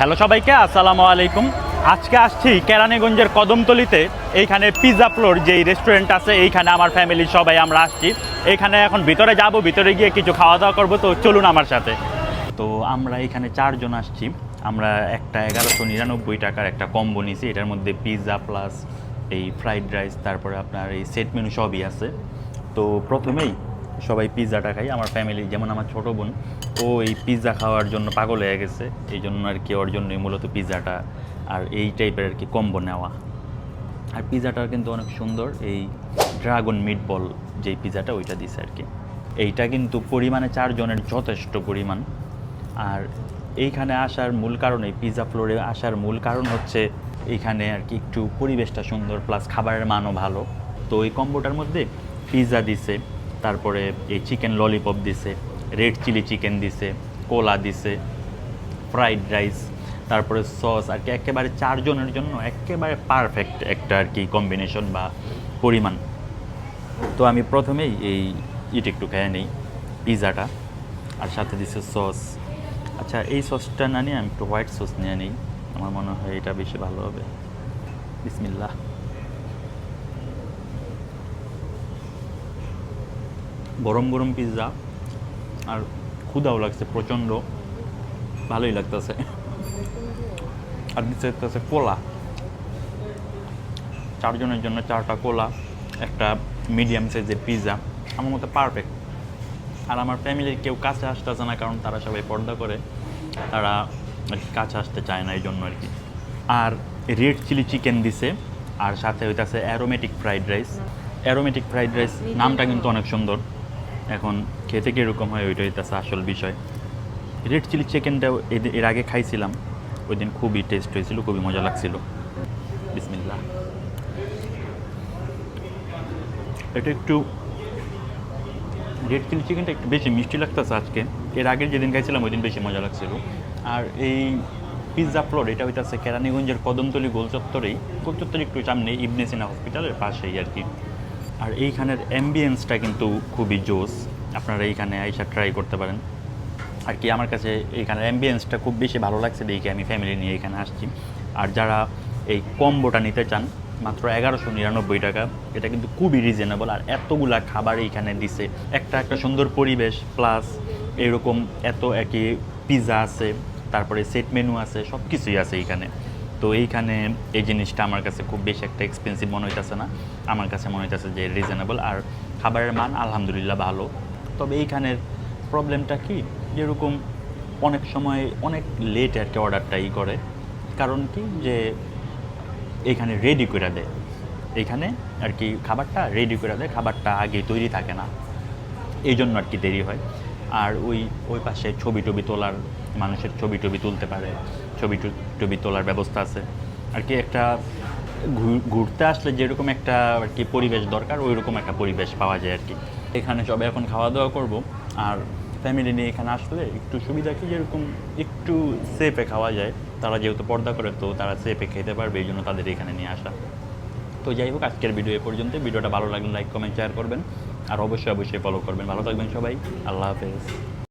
Hello সবাইকে, আসসালামু আলাইকুম। আজকে আসছি কেরানীগঞ্জের কদমতলিতে। এইখানে পিৎজা ফ্লোর যেই রেস্টুরেন্ট আছে, এইখানে আমার ফ্যামিলির সবাই আমরা আসছি। এইখানে এখন ভিতরে যাব, ভিতরে গিয়ে কিছু খাওয়া দাওয়া করব, তো চলুন আমার সাথে। তো আমরা এখানে চারজন আসছি। আমরা একটা এগারোশো নিরানব্বই টাকার একটা কম্বো নিছি। এটার মধ্যে পিৎজা প্লাস এই ফ্রাইড রাইস তারপরে আপনার এই সেট মেনু সবই আছে। তো প্রথমেই সবাই পিৎজাটা খাই আমার ফ্যামিলি যেমন আমার ছোট বোন, ও এই পিৎজা খাওয়ার জন্য পাগল হয়ে গেছে। এই জন্য আর কি ওর জন্যই মূলত পিৎজাটা আর এই টাইপের আর কি কম্বো নেওয়া। আর পিৎজাটা কিন্তু অনেক সুন্দর। এই ড্রাগন মিট বল যেই পিৎজাটা, ওইটা দিছে আর কি। এইটা কিন্তু পরিমাণে চারজনের যথেষ্ট পরিমাণ। আর এইখানে আসার মূল কারণ, এই পিৎজা ফ্লোরে আসার মূল কারণ হচ্ছে এইখানে আর কি একটু পরিবেশটা সুন্দর প্লাস খাবারের মানও ভালো। তো এই কম্বোটার মধ্যে পিৎজা দিছে। তারপরে এই চিকেন ললিপপ দিছে রেড চিলি চিকেন দিছে কোলা দিছে ফ্রাইড রাইস তারপরে সস আর কি একেবারে চারজনের জন্য একেবারে পারফেক্ট একটা আর কি কম্বিনেশন বা পরিমাণ। তো আমি প্রথমেই এই ইট একটু খেয়ে নিই পিৎজাটা আর সাথে দিছে সস আচ্ছা এই সসটা না নিয়ে আমি একটু হোয়াইট সস নিয়ে নিই, আমার মনে হয় এটা বেশি ভালো হবে। বিসমিল্লাহ। গরম গরম পিৎজা আর ক্ষুদাও লাগছে, প্রচণ্ড। ভালোই লাগতেছে। আর দিচ্ছে হচ্ছে কোলা চারজনের জন্য চারটা কোলা একটা মিডিয়াম সাইজের পিৎজা আমার মতে পারফেক্ট আর আমার ফ্যামিলির কেউ কাছে আসতেছে না, কারণ তারা সবাই পর্দা করে। তারা আর কি কাছে আসতে চায় না এই জন্য আর কি। আর রেড চিলি চিকেন দিছে, আর সাথে হইতাছে aromatic fried rice aromatic fried rice নামটা কিন্তু অনেক সুন্দর। এখন খেতে কীরকম হয় ওইটাই হইতাছে আসল বিষয়। রেড চিলি চিকেনটাও এদ- এর আগে খাইছিলাম ওই দিন খুবই টেস্ট হয়েছিল খুবই মজা লাগছিল। বিসমিল্লাহ। এটা একটু রেড চিলি চিকেনটা একটু বেশি মিষ্টি লাগতেছে আজকে। এর আগের যেদিন খাইছিলাম ওই দিন বেশি মজা লাগছিল। আর এই পিৎজা ফ্লোর এটা হইতাছে কেরানীগঞ্জের কদমতলি গোল চত্বরেই গোল একটু সামনে ইবনে সিনা হসপিটালের পাশেই আর কি। আর এইখানের অ্যাম্বিয়েন্সটা কিন্তু খুবই জোস। আপনারা এইখানে আইসা ট্রাই করতে পারেন। আর কি, আমার কাছে এইখানের অ্যাম্বিয়েন্সটা খুব বেশি ভালো লাগছে দেখে আমি ফ্যামিলি নিয়ে এখানে আসছি। আর যারা এই কম্বোটা নিতে চান, মাত্র এগারোশো নিরানব্বই টাকা, এটা কিন্তু খুবই রিজনেবল আর এতগুলা খাবার এইখানে দিছে। একটা একটা সুন্দর পরিবেশ প্লাস এরকম এত একই পিৎজা আছে, তারপরে সেট মেনু আছে সব কিছুই আছে এইখানে। তো এইখানে এই জিনিসটা আমার কাছে খুব বেশি একটা এক্সপেন্সিভ মনে হইতেছে না। আমার কাছে মনে হইতেছে যে রিজনেবল আর খাবারের মান আলহামদুলিল্লাহ ভালো। তবে এইখানের প্রবলেমটা কি? যেরকম অনেক সময় অনেক লেট আর কি অর্ডারটা ই করে। কারণ কি? যে এখানে রেডি করে দেয়। এখানে আর কি খাবারটা রেডি করে দেয়। খাবারটা আগে তৈরি থাকে না। এই জন্য আর কি দেরি হয়। আর ওই ওই পাশে ছবি টবি তোলার মানুষের ছবি টবি তুলতে পারে, ছবি টবি তোলার ব্যবস্থা আছে। আর কি একটা ঘুরতে আসলে যেরকম একটা আর কি পরিবেশ দরকার ওই রকম একটা পরিবেশ পাওয়া যায় আর কি। এখানে সবাই এখন খাওয়া দাওয়া করব, আর ফ্যামিলি নিয়ে এখানে আসলে একটু সুবিধা কি যেরকম একটু সেফে খাওয়া যায়। তারা যেহেতু পর্দা করে, তো তারা সেফে খেতে পারবে, এই জন্য তাদের এখানে নিয়ে আসা। তো যাই হোক, আজকের ভিডিও এ পর্যন্ত। ভিডিওটা ভালো লাগলে লাইক কমেন্ট শেয়ার করবেন। আর অবশ্যই অবশ্যই ফলো করবেন। ভালো থাকবেন সবাই। আল্লাহ হাফেজ।